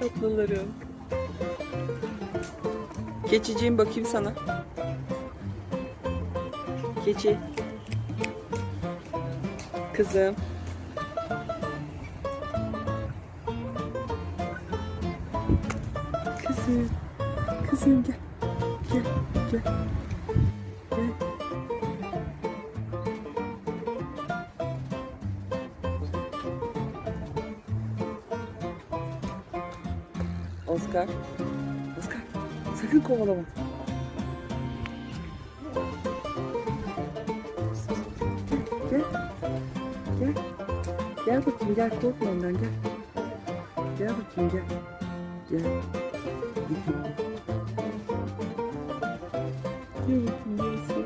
tatlılarım. Keçiciğim bakayım sana. Keçi. Kızım. Kızım. Kızım gel. Gel. Gel. Oscar. Oscar. Sakın kovalama. Gel. Gel. Gel bakayım gel korkma ondan gel. Gel bakayım gel. Gel. Gel bakayım gel.